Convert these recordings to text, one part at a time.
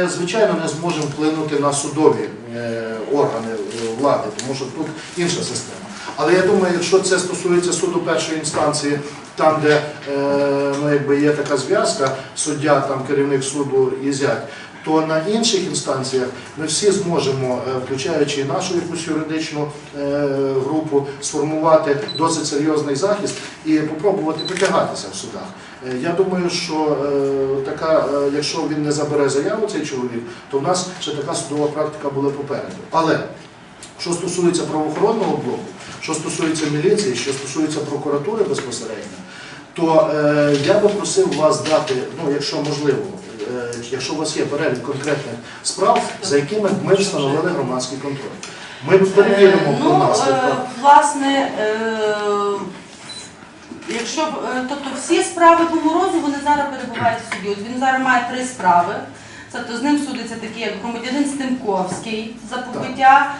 Звичайно, не зможемо вплинути на судові е, органи е, влади, тому що тут інша система. Але я думаю, якщо це стосується суду першої інстанції, там, де е, ну, якби є така зв'язка, суддя, там, керівник суду і зять, то на інших інстанціях ми всі зможемо, включаючи і нашу якусь юридичну групу, сформувати досить серйозний захист і попробувати притягатися в судах. Е, Я думаю, що е, така, е, якщо він не забере заяву, цей чоловік, то в нас ще така судова практика була попереду. Але що стосується правоохоронного блоку, що стосується міліції, що стосується прокуратури безпосередньо, то е, я би просив вас дати, ну якщо можливо, е, якщо у вас є перелік конкретних справ, за якими ми встановили громадський контроль. Ми перевіримо Е, по Ну, е, власне, е, якщо б, е, тобто всі справи по морозу, вони зараз перебувають в суді. От він зараз має три справи. Тобто з ним судиться такі, як громадянин Стемковський за побиття,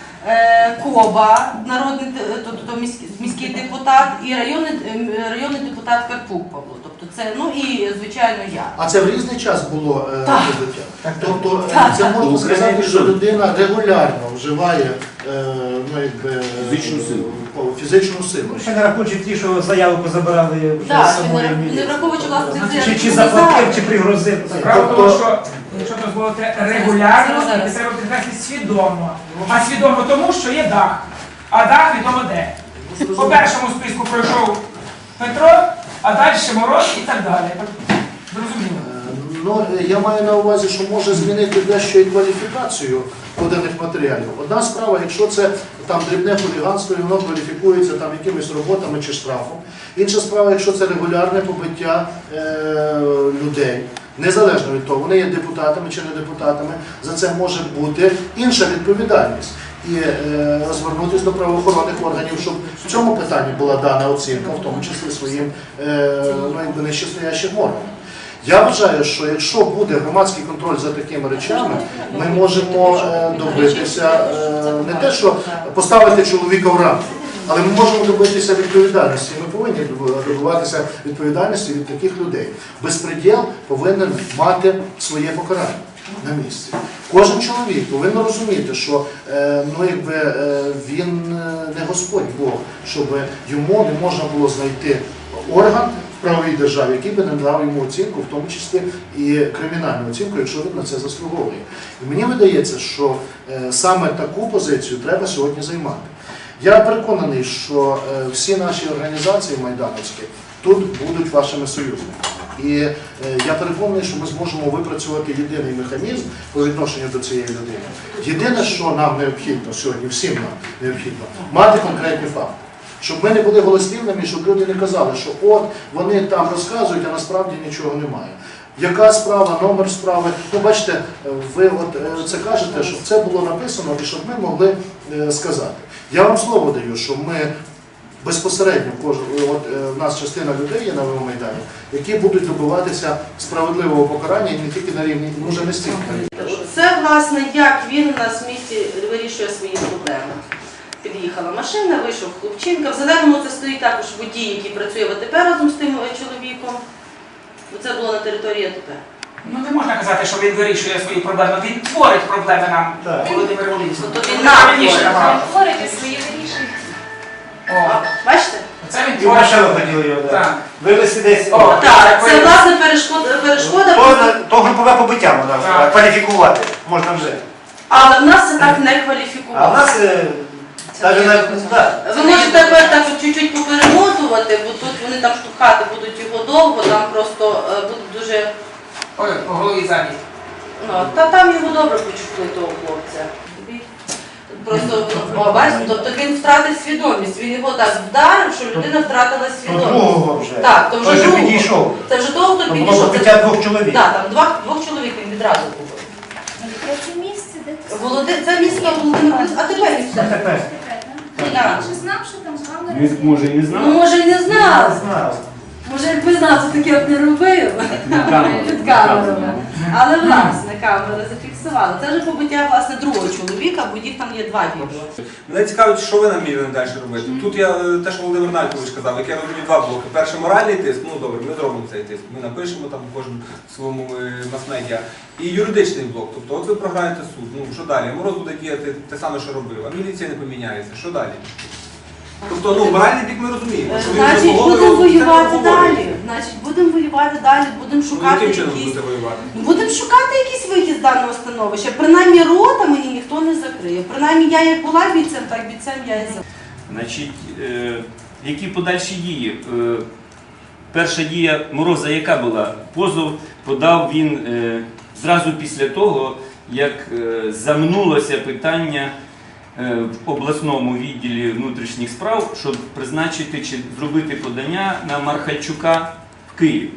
Коба, народний де- тобто міський, міський депутат, і районний, е, районний депутат Карпук Павло. Тобто це, ну і звичайно я. А це в різний час було е, Так. побиття? Тобто е, Так, це так. можна сказати, що людина регулярно вживає е, ну, якби, Фізичну силу. фізичну силу. Ще не рахуючи ті, що заяву позабирали вже Так, з собою. не- не враховуючи власне Чи, це- чи заплатив, чи пригрозив. Справа Тобто- тому, що якщо дозволити регулярно, це треба підкреслити свідомо. А свідомо тому, що є дах. А дах відомо де. По першому списку пройшов Петро, а далі Мороз і так далі. Зрозуміло. Е, Ну, я маю на увазі, що може змінити дещо і кваліфікацію поданих матеріалів. Одна справа, якщо це там дрібне хуліганство, і воно кваліфікується там якимись роботами чи штрафом. Інша справа, якщо це регулярне побиття е, людей, незалежно від того, вони є депутатами чи не депутатами, за це може бути інша відповідальність. І е, звернутися до правоохоронних органів, щоб в цьому питанні була дана оцінка, в тому числі своїм е, ну, якби органам. Я вважаю, що якщо буде громадський контроль за такими речами, ми можемо е, добитися е, не те, що поставити чоловіка в рамки, але ми можемо добитися відповідальності. Ми повинні добу- добиватися відповідальності від таких людей. Безпреділ повинен мати своє покарання на місці. Кожен чоловік повинен розуміти, що е, ну, якби, е, він е, не Господь Бог, щоб йому не можна було знайти орган в правовій державі, який би надав йому оцінку, в тому числі і кримінальну оцінку, якщо він на це заслуговує. І мені видається, що саме таку позицію треба сьогодні займати. Я переконаний, що всі наші організації майдановські тут будуть вашими союзниками. І е, я переконаний, що ми зможемо випрацювати єдиний механізм по відношенню до цієї людини. Єдине, що нам необхідно сьогодні, всім нам необхідно, мати конкретні факти. Щоб ми не були голослівними, щоб люди не казали, що от вони там розказують, а насправді нічого немає. Яка справа, номер справи? Ну, бачите, ви от е, це кажете, щоб це було написано і щоб ми могли е, сказати. Я вам слово даю, що ми безпосередньо кож- от е, в нас частина людей є на новому майдані, які будуть добиватися справедливого покарання і не тільки на рівні, може не стільки на рівні. Це власне як він у нас в місті вирішує свої проблеми. Під'їхала машина, вийшов хлопчинка. В зеленому це стоїть також водій, який працює в АТП разом з тим е, чоловіком. Бо Це було на території АТП. Ну не можна казати, що він вирішує свої проблеми. Він творить проблеми нам. Володимир Володимирович. Ну, він нам творить. Говорите свої вирішення. О, Бачите? Це він І в машину хотіли його Так. да. вивезти десь. О, Так, це власне перешкода, перешкода то, то групове побиття можна Так. кваліфікувати, можна вже. але в нас це так не А в кваліфікувало. нас е, навіть на да. Ви можете тепер так от чуть-чуть поперемотувати, бо тут вони там штовхати будуть його довго, там просто е, будуть дуже. Ой, по голові забіг. Ну, та там його добре почули того хлопця. Просто о, бачите, тобто він втратив свідомість. Він його так вдарив, що людина втратила До свідомість. другого вже. Так, то вже Той, другого. підійшов. Це вже того, хто То було підійшов. Це- побиття двох чоловік. Так, там два, двох чоловік він відразу був. Це місце, де це? Володи... Це місто Володимир, а тепер він все. Тепер. Так. Він же знав, що там з вами Він може і не Ну, знав. може, й не знав. Може, якби знав, то таке б не робив під камерами. Але власне камера зафіксувала. зафіксували. Це вже побиття власне другого чоловіка, бо їх там є два відео. Мене цікавить, що ви намірені далі робити. Тут я е, те, що Володимир Налькович казав, як я розумію, два блоки. Перший моральний тиск, ну добре, ми зробимо цей тиск. Ми напишемо там кожен в своєму е, мас-медіа. І юридичний блок. Тобто, от ви програєте суд. Ну що далі? Мороз буде діяти те саме, що робив, а міліція не поміняється. Що далі? Тобто, ну моральний бік ми розуміємо. Що Значить, будемо це не воювати обговорюється. далі. Значить, будемо воювати далі, будемо Ну, шукати яким чином якісь. будете воювати? Ну, Будемо шукати якийсь вихід з даного становища. Принаймні рота мені ніхто не закриє. Принаймні я як була бійцем, так бійцем я і за. Значить, е, які подальші дії? Е, перша дія Мороза, яка була? Позов подав він е, зразу після того, як е, замнулося питання в обласному відділі внутрішніх справ, щоб призначити чи зробити подання на Мархальчука в Київ.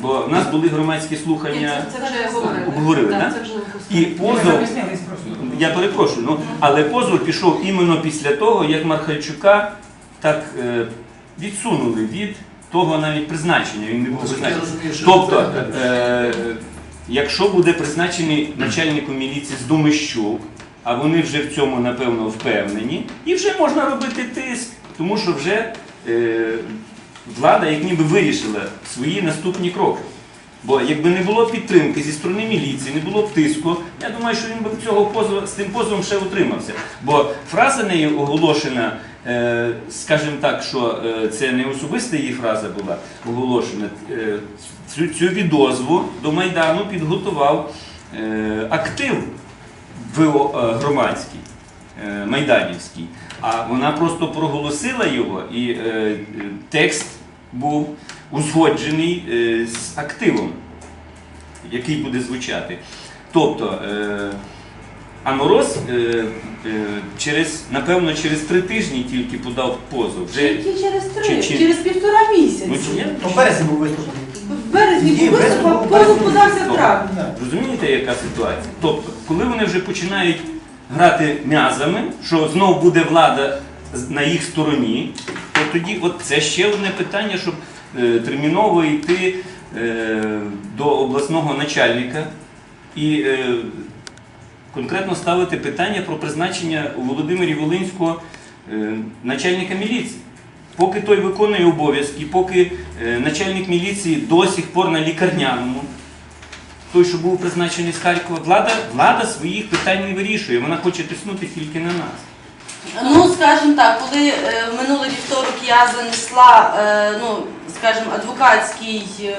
Бо в нас були громадські слухання. Це вже. Обговорили, Так, так? це І позов я перепрошую, ну але позов пішов іменно після того, як Мархальчука так е, відсунули від того навіть призначення. Він не був Наскільки призначений. Тобто, е, якщо буде призначений начальником міліції з Домищук, а вони вже в цьому напевно впевнені, і вже можна робити тиск, тому що вже е, влада як ніби вирішила свої наступні кроки. Бо якби не було підтримки зі сторони міліції, не було б тиску, я думаю, що він би цього позову, з тим позовом ще утримався. Бо фраза нею оголошена, е, скажімо так, що е, це не особиста її фраза була оголошена. Е, цю, цю відозву до Майдану підготував е, актив громадський, е, майданівський. А вона просто проголосила його, і е, е, текст був узгоджений е, з активом, який буде звучати. Тобто, е, а Мороз е, е, через, напевно, через три тижні тільки подав позов. Вже Тільки через три, Чи- чи- через півтора місяці. Ну, чи? Ну, в березні був виступ. Березні Ні, подався в травні. Розумієте, яка ситуація? Тобто, коли вони вже починають грати м'язами, що знову буде влада з- на їх стороні, то тоді от це ще одне питання, щоб е, терміново йти е, до обласного начальника і е, конкретно ставити питання про призначення у Володимирі Волинського е, начальника міліції. Поки той виконує обов'язки, поки е, начальник міліції до сих пор на лікарняному, той, що був призначений з Харкова, влада, влада своїх питань не вирішує. Вона хоче тиснути тільки на нас. Ну, скажімо так, коли е, минулий вівторок я занесла, е, ну, скажімо, адвокатський, е,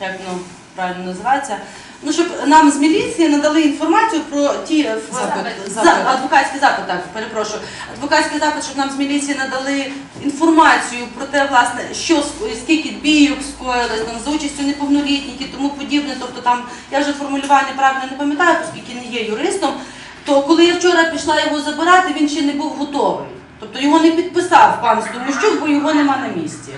як ну, правильно називається, ну, щоб нам з міліції надали інформацію про ті е, Запит. За- адвокатський запит, так, перепрошую. Адвокатський запит, щоб нам з міліції надали інформацію про те, власне, що скільки бійок скоїлось там за участю неповнолітніх і тому подібне. Тобто там я вже формулювання правильно не пам'ятаю, оскільки не є юристом. То коли я вчора пішла його забирати, він ще не був готовий. Тобто його не підписав пан Стомущук, бо його нема на місці.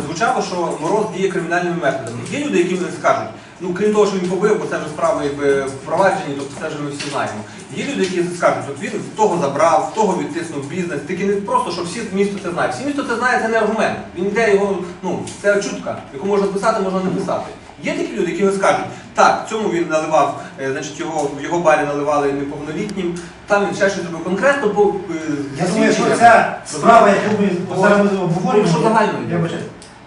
Звучало, що мороз діє кримінальними методами. Є люди, які вони скажуть, ну крім того, що він побив, бо це вже справа якби впроваджені, тобто це вже ми всі знаємо. Є люди, які скажуть, от він в того забрав, в того відтиснув бізнес. Тільки не просто, що всі місто це знає. Всі місто це знає, це не аргумент. Він йде його, ну це чутка, яку можна писати, можна не писати. Є такі люди, які скажуть, так, цьому він наливав, е, значить його в його барі наливали неповнолітнім, там він ще щось робив конкретно, бо е, Я думаю, що ця справа, яку ми зараз обговорюємо, Що загально я йде? вибачаю.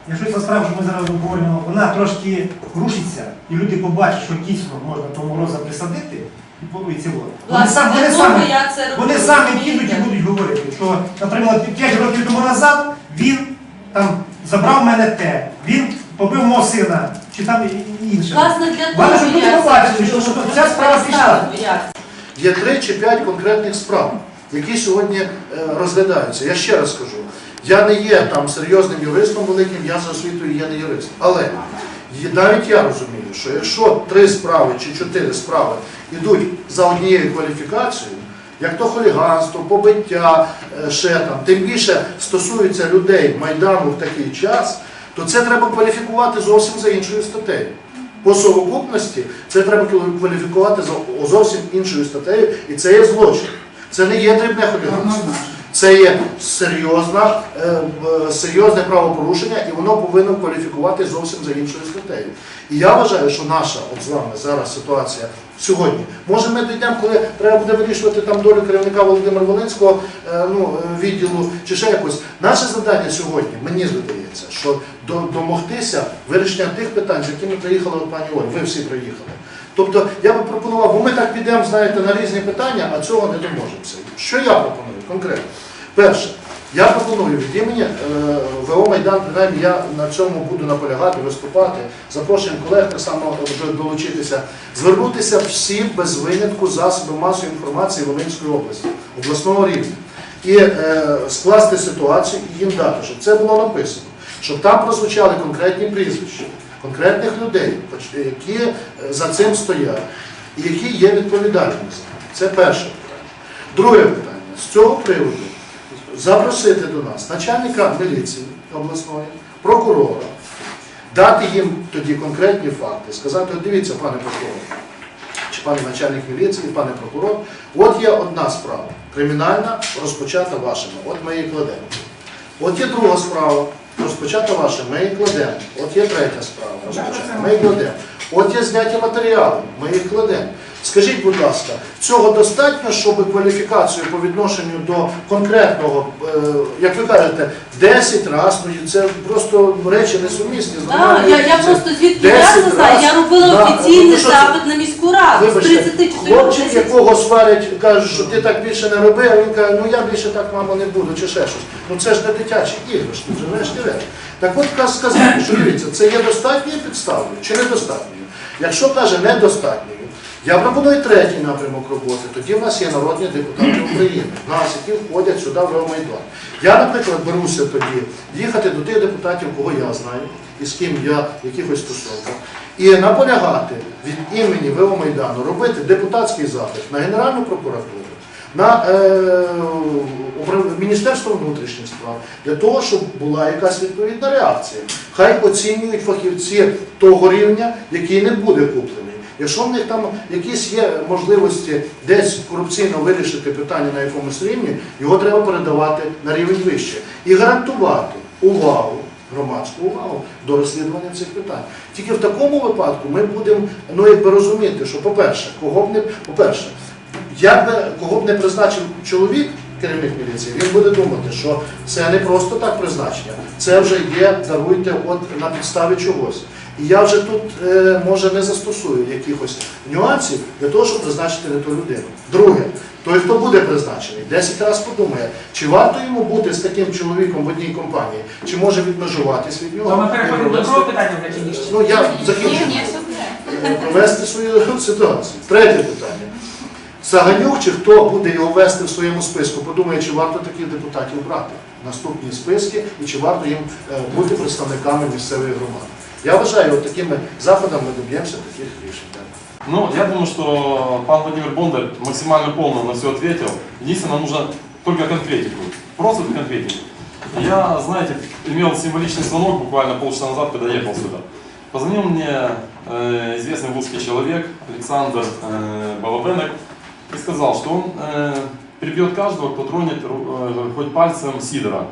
Якщо ця справа, що ми зараз обговорюємо, вона трошки рушиться, і люди побачать, що дійсно можна того мороза присадити, і по- і. Вони сам- вони самі, вони самі підуть і будуть говорити, що, наприклад, 5 років тому назад він там забрав мене те, він побив мого сина, чи там інше. Власне, для того ж люди побачили, що, що ця справа пішла. Є три чи п'ять конкретних справ, які сьогодні е, розглядаються. Я ще раз скажу, я не є там серйозним юристом великим, я за освітою є не юрист. Але навіть я розумію, що якщо три справи чи чотири справи йдуть за однією кваліфікацією, як то хуліганство, побиття, е, ще там, тим більше стосується людей Майдану в такий час, то це треба кваліфікувати зовсім за іншою статтею. По совокупності це треба кваліфікувати за зовсім іншою статтею, і це є злочин. Це не є дрібне хуліганство. Це є серйозна, е, серйозне правопорушення, і воно повинно кваліфікувати зовсім за іншою статтею. І я вважаю, що наша от з вами зараз ситуація сьогодні. Може, ми дійдемо, коли треба буде вирішувати там долю керівника Володимира Волинського е, ну, е, відділу чи ще якось. Наше завдання сьогодні, мені здається, що домогтися вирішення тих питань, з якими приїхала пані Оль, ви всі приїхали. Тобто я би пропонував, бо ми так підемо, знаєте, на різні питання, а цього не доможемося. Що я пропоную конкретно? Перше, я пропоную від імені е, ВО Майдан, принаймні я на цьому буду наполягати, виступати, запрошуємо колег так само вже долучитися, звернутися всі без винятку засоби масової інформації Волинської області, обласного рівня. І е, скласти ситуацію і їм дати, щоб це було написано, щоб там прозвучали конкретні прізвища, конкретних людей, які е, за цим стоять, і які є відповідальні за це. Це перше питання. Друге питання. З цього приводу запросити до нас начальника міліції обласної, прокурора, дати їм тоді конкретні факти, сказати, от дивіться, пане прокурор, чи пане начальник міліції, пане прокурор, от є одна справа, кримінальна, розпочата вашими, от ми її кладемо. От є друга справа, розпочата вашими, ми її кладемо. От є третя справа, розпочата, ми її кладемо. От є зняті матеріали, ми їх кладемо. Скажіть, будь ласка, цього достатньо, щоб кваліфікацію по відношенню до конкретного, е, як ви кажете, 10 разів, ну це просто речі несумісні. з Так, нормальною я, просто звідки 10 я знаю, я раз робила офіційний ну, що це? запит на міську раду з Вибачте, 34 хлопчик, тисяч. якого сварять, кажуть, що ти так більше не роби, а він каже, ну я більше так, мамо, не буду, чи ще щось. Ну це ж не дитячі іграшки, вже врешті решт. Так от каз- сказати, що дивіться, це є достатньою підставою чи недостатньою? Якщо каже недостатньою, я пропоную третій напрямок роботи. Тоді в нас є народні депутати України, нас, які входять сюди в Євромайдан. Я, наприклад, беруся тоді їхати до тих депутатів, кого я знаю, і з ким я якихось стосунках, і наполягати від імені ВО Майдану робити депутатський запит на Генеральну прокуратуру, на е, Міністерство внутрішніх справ, для того, щоб була якась відповідна реакція. Хай оцінюють фахівці того рівня, який не буде куплений. Якщо в них там якісь є можливості десь корупційно вирішити питання на якомусь рівні, його треба передавати на рівень вище і гарантувати увагу, громадську увагу до розслідування цих питань. Тільки в такому випадку ми будемо ну, якби розуміти, що, по-перше, кого б не по-перше, як би кого б не призначив чоловік, керівник міліції, він буде думати, що це не просто так призначення, це вже є, даруйте, от на підставі чогось. І я вже тут е, може не застосую якихось нюансів для того, щоб призначити не ту людину. Друге, той, хто буде призначений, 10 разів подумає, чи варто йому бути з таким чоловіком в одній компанії, чи може відмежуватись від нього. ми переходимо до другого питання? Ну я закінчу е, провести свою ситуацію. Третє питання. Саганюк чи хто буде його вести в своєму списку, подумає, чи варто таких депутатів брати в наступні списки і чи варто їм е, бути представниками місцевої громади. Я вважаю, от такими заходами ми доб'ємося таких рішень. Ну, я думаю, что пан Владимир Бондарь максимально полно на все ответил. Единственное, нужно только конкретику. Просто конкретику. Я, знаете, имел символичный звонок буквально полчаса назад, когда ехал сюда. Позвонил мне э, известный русский человек Александр э, Балабенок и сказал, что он э, прибьет каждого, кто тронет э, хоть пальцем Сидора.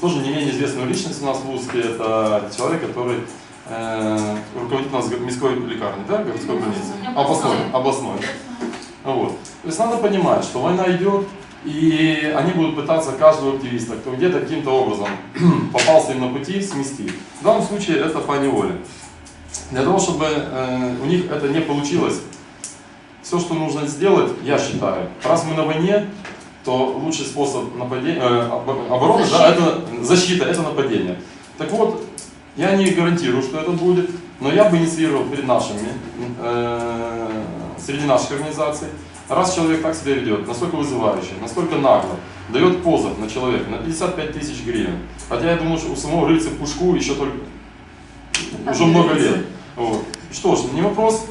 Тоже не менее известную личность у нас в Луцке. Это человек, который э, руководит у нас мирской лекарни, да, городской больницы? Областной. Областной. Вот. То есть надо понимать, что война идет, и они будут пытаться каждого активиста, кто где-то каким-то образом попался им на пути, смести. В данном случае это пани Оля. Для того, чтобы э, у них это не получилось, все, что нужно сделать, я считаю, раз мы на войне, то лучший способ нападения, э, об- обороны, да, это защита, это нападение. Так вот, я не гарантирую, что это будет, но я бы инициировал перед нашими, э, среди наших организаций, раз человек так себя ведет, настолько вызывающе, настолько нагло, дает позов на человека на 55 тысяч гривен. Хотя я думаю, что у самого рыльца пушку еще только уже много лет. Вот. Что ж, не вопрос.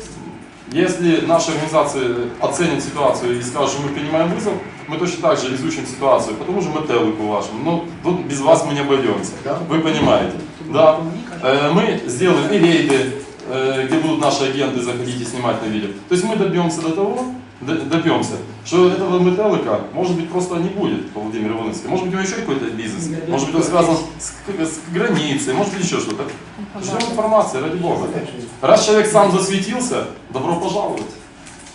Если наши организации оценят ситуацию и скажут, что мы принимаем вызов, мы точно так же изучим ситуацию, потому что мы телыку вашему. Но тут без вас мы не обойдемся. Вы понимаете. Да. Э, Мы сделаем и рейды, э, где будут наши агенты заходить и снимать на видео. То есть мы добьемся до того, добьемся, что этого металлика, может быть, просто не будет по Владимиру Волынскому. Может быть, у него еще какой-то бизнес. Может быть, он связан с, с границей, может быть, еще что-то. Ждем информации, ради бога. Раз человек сам засветился, добро пожаловать.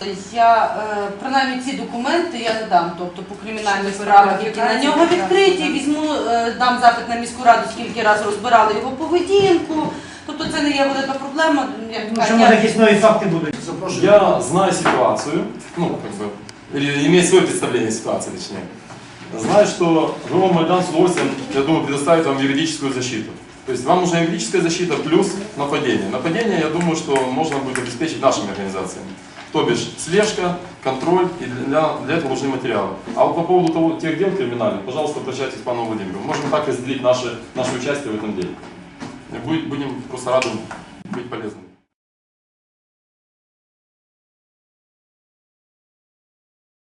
Тобто я е, принаймні ці документи я не дам, тобто по кримінальних справах, які на нього відкриті, візьму, е, дам запит на міську раду, скільки разів розбирали його поведінку. Тобто це не є велика проблема. Я, що я- може якісь нові факти будуть. Запрошую. Я знаю ситуацию, ну, как бы, или имею свое представление о ситуации. Знаю, что ГО Майдан с удовольствием, я думаю, предоставит вам юридическую защиту. То есть вам нужна юридическая защита плюс нападение. Нападение, я думаю, что можно будет обеспечить нашими организациями. То бишь слежка, контроль, и для, для этого нужны материалы. А вот по поводу того, тех дел криминальных, пожалуйста, обращайтесь к пану Владимиру. Можем так разделить наше, наше участие в этом деле. Будем просто рады быть полезными.